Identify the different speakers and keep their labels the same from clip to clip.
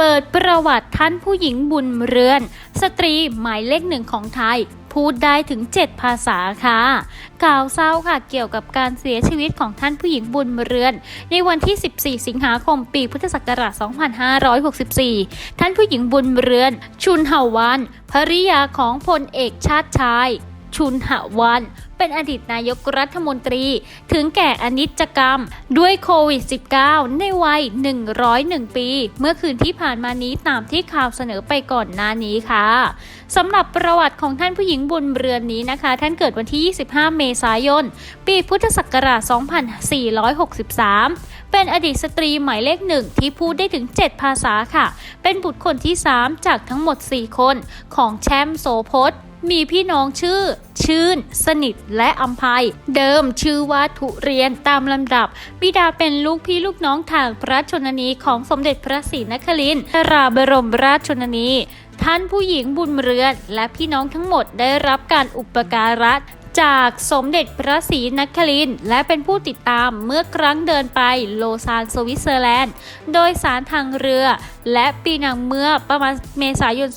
Speaker 1: เปิดประวัติท่านผู้หญิงบุญเรือน สตรีหมายเลขหนึ่งของไทย พูดได้ถึง 7 ภาษาค่ะกล่าวเศร้าค่ะเกี่ยวกับการเสียชีวิตของท่านผู้หญิงบุญเรือน ในวันที่ 14 สิงหาคมปีพุทธศักราช 2564 ท่านผู้หญิงบุญเรือน ชุนเฮาวันภริยาของพลเอกชาติชาย ชุนหวัน เป็นอดีตนายกรัฐมนตรี ถึงแก่อนิจกรรม ด้วยโควิด -19 ในวัย 101 ปี เมื่อคืนที่ผ่านมานี้ตามที่ข่าวเสนอไปก่อนหน้านี้ค่ะสำหรับประวัติของท่านผู้หญิงบุญเรือนนี้นะคะ ท่านเกิดวันที่ 25 เมษายน ปีพุทธศักราช 2463 เป็นอดีตสตรีหมายเลขหนึ่งที่พูดได้ถึง 7 ภาษาค่ะ เป็นบุตรคนที่ 3 จากทั้งหมด 4 คนของแชมป์โสพศ มีพี่น้องชื่อ ชื่น สนิทและอัมภัย เดิมชื่อว่าทุเรียนตามลำดับ บิดาเป็นลูกพี่ลูกน้องทางพระชนนีของสมเด็จพระศรีนครินทราบรมราชชนนีท่านผู้หญิงบุญเรือน และพี่น้องทั้งหมดได้รับการอุปการะ จากสมเด็จพระศรีนครินทร์และเป็นผู้ติดตามเมื่อครั้งเดินไปโลซานสวิตเซอร์แลนด์ โดยสารทางเรือ และปีนังเมื่อประมาณเมษายน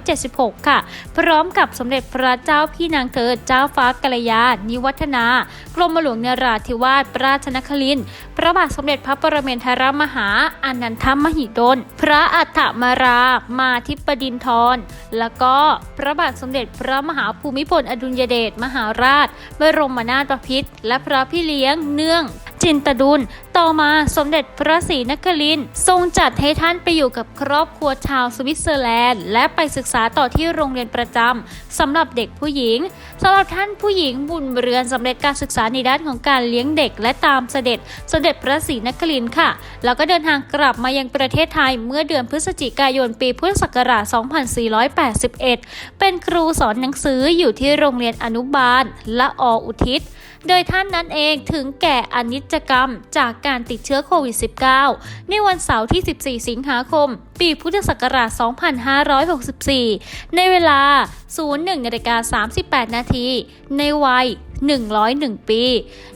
Speaker 1: 2476 ค่ะ พร้อมกับสมเด็จพระเจ้าพี่นางเธอเจ้าฟ้ากัลยานิวัฒนากรมหลวงนราธิวาสราชนครินทร์พระบาทสมเด็จพระปรเมนทรมหาอนันทมหิดล พระอัฏฐมารามาทิปดินทร แล้วก็พระบาทสมเด็จพระมหาภูมิพลอดุลยเดชมหาราชบรมนาถบพิตรและพระพี่เลี้ยงเนื่องจินตดุลต่อมาสมเด็จพระศรีนครินทร์ทรงจัดให้ท่านไปอยู่กับครอบครัวชาวสวิตเซอร์แลนด์ และไปศึกษาต่อที่โรงเรียนประจำสำหรับเด็กผู้หญิงสำหรับท่านผู้หญิงบุญเรือนสำเร็จการศึกษาในด้านของการเลี้ยงเด็ก และตามเสด็จสมเด็จพระศรีนครินทร์ค่ะ แล้วก็เดินทางกลับมายังประเทศไทยเมื่อเดือนพฤศจิกายนปีพุทธศักราช 2481 เป็นครูสอนหนังสืออยู่ที่โรงเรียนอนุบาลละออุทิศ โดยท่านนั้นเองถึงแก่อนิจกรรมจากการติดเชื้อโควิด -19 ในวันเสาร์ที่ 14 สิงหาคม ปีพุทธศักราช 2564 ในเวลา 01นาฬิกา38 นาที ในวัย101 ปี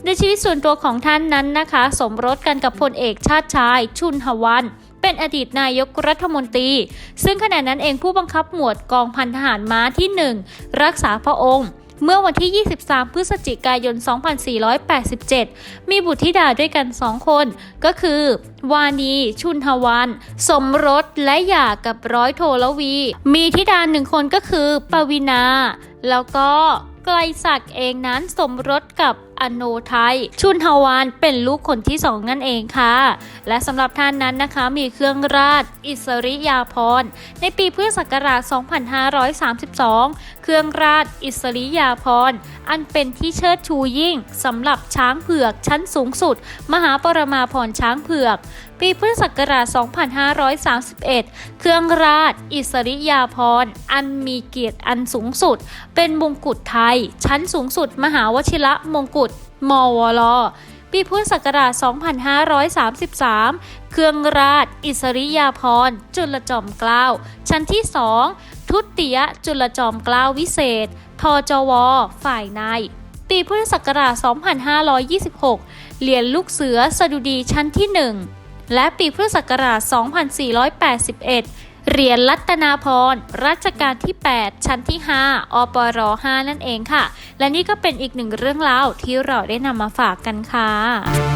Speaker 1: โดยชีวิตส่วนตัวของท่านนั้นนะคะ สมรสกันกับพลเอกชาติชาย ชุนหวัน เป็นอดีตนายกรัฐมนตรี ซึ่งขณะนั้นเองผู้บังคับหมวดกองพันทหารม้าที่ 1 รักษาพระองค์ เมื่อวันที่ 23 พฤศจิกายน 2487 มีบุตรธิดาด้วยกัน 2 คน ก็คือ วานี ชุนทวัน สมรสและหย่ากับร้อยโทละวี มีธิดาหนึ่งคนก็คือ ปวินา แล้วก็ไกลศักดิ์เองนั้นสมรสกับ อโนไทย ชุนทวานเป็นลูกคนที่สองนั่นเองค่ะ และสำหรับท่านนั้นนะคะมีเครื่องราช อิสริยาภรณ์ในปีพุทธศักราช 2532 เครื่องราช อิสริยาภรณ์อันเป็นที่เชิดชูยิ่งสำหรับช้างเผือกชั้นสูงสุด มหาปรมาภรณ์ช้างเผือก ปีพุทธศักราช 2531 เครื่องราช อิสริยาภรณ์ อันมีเกียรติอันสูงสุด เป็นมงกุฎไทย ชั้นสูงสุด มหาวชิระมงกุฎ มวลปีพุทธศักราช 2533 เครื่องราช อิสริยาภรณ์ จุลจอมเกล้า ชั้นที่ 2 ทุติยจุลจอมเกล้าวิเศษ ทจว ฝ่ายใน ปีพุทธศักราช 2526 เหรียญลูกเสือสดุดีชั้นที่ 1 และปีพุทธศักราช 2481 เหรียญรัตนาพรรัชกาลที่ 8 ชั้นที่ 5 อปร 5 นั่นเองค่ะ และนี่ก็เป็นอีกหนึ่งเรื่องราวที่เราได้นำมาฝากกันค่ะ